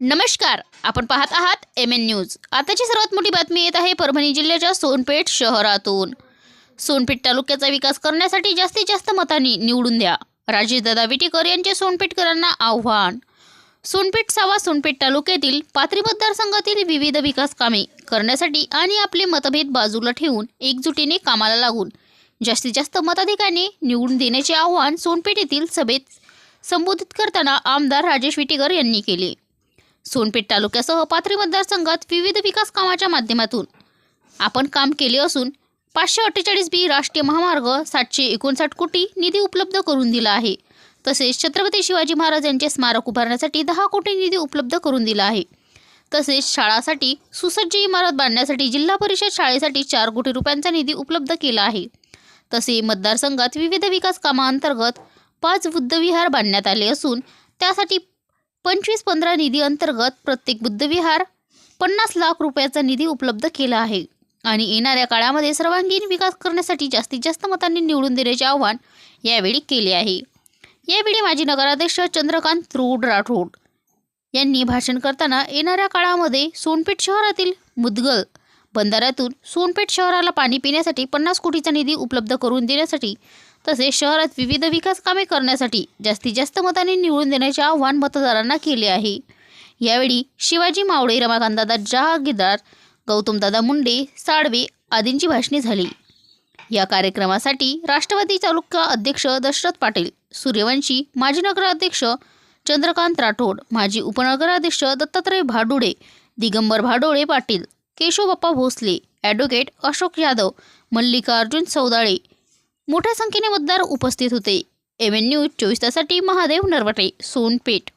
नमस्कार आपण पाहत आहात एम एन न्यूज आताची सर्वात मोठी बातमी येत आहे परभणी जिल्ह्याच्या सोनपेठ शहरातून. सोनपेठ तालुक्याचा विकास करण्यासाठी जास्तीत जास्त मतांनी निवडून द्या. राजेशदादा विटेकर यांचे सोनपेठकरांना आव्हान. सोनपेठ सावा सोनपेठ तालुक्यातील पाथरी मतदारसंघातील विविध विकास कामे करण्यासाठी आणि आपले मतभेद बाजूला ठेवून एकजुटीने कामाला लागून जास्तीत जास्त मताधिकाने निवडून देण्याचे आव्हान सोनपेठ येथील सभेत संबोधित करताना आमदार राजेश विटेकर यांनी केले. सोनपेठ तालुक्यासह पाथरी मतदारसंघात विविध विकास कामाच्या माध्यमातून आपण काम केले असून पाचशे अठ्ठेचाळीस बी राष्ट्रीय महामार्ग सातशे एकोणसाठ कोटी निधी उपलब्ध करून दिला आहे. तसेच छत्रपती शिवाजी महाराज यांचे स्मारक उभारण्यासाठी दहा कोटी निधी उपलब्ध करून दिला आहे. तसेच शाळासाठी सुसज्ज इमारत बांधण्यासाठी जिल्हा परिषद शाळेसाठी चार कोटी रुपयांचा निधी उपलब्ध केला आहे. तसे मतदारसंघात विविध विकास कामांतर्गत पाच बुद्धविहार बांधण्यात आले असून त्यासाठी पंचवीस पंधरा निधी अंतर्गत प्रत्येक बुद्धविहार पन्नास लाख रुपयाचा निधी उपलब्ध केला आहे. आणि येणाऱ्या काळामध्ये सर्वांगीण विकास करण्यासाठी जास्तीत जास्त मतांनी निवडून देण्याचे आव्हान यावेळी केले आहे. यावेळी माजी नगराध्यक्ष चंद्रकांत रूड राठोड यांनी भाषण करताना येणाऱ्या काळामध्ये सोनपेठ शहरातील मुदगल बंधाऱ्यातून सोनपेठ शहराला पाणी पिण्यासाठी पन्नास कोटीचा निधी उपलब्ध करून देण्यासाठी तसेच शहरात विविध विकास कामे करण्यासाठी जास्तीत जास्त मतांनी निवडून देण्याचे आव्हान मतदारांना केले आहे. यावेळी शिवाजी मावळे रमाकांतदादा जहागीरदार गौतमदादा मुंडे साळवे आदींची भाषणे झाली. या कार्यक्रमासाठी राष्ट्रवादी तालुका अध्यक्ष दशरथ पाटील सूर्यवंशी माजी नगराध्यक्ष चंद्रकांत राठोड माजी उपनगराध्यक्ष दत्तात्रय भाडुडे दिगंबर भाडोळे पाटील केशवबाप्पा भोसले ॲडव्होकेट अशोक यादव मल्लिकार्जुन सौदाळे. मोठ्या संख्येने मतदार उपस्थित होते. एम एन न्यूज चोवीस तासाठी महादेव नरवटे सोनपेठ.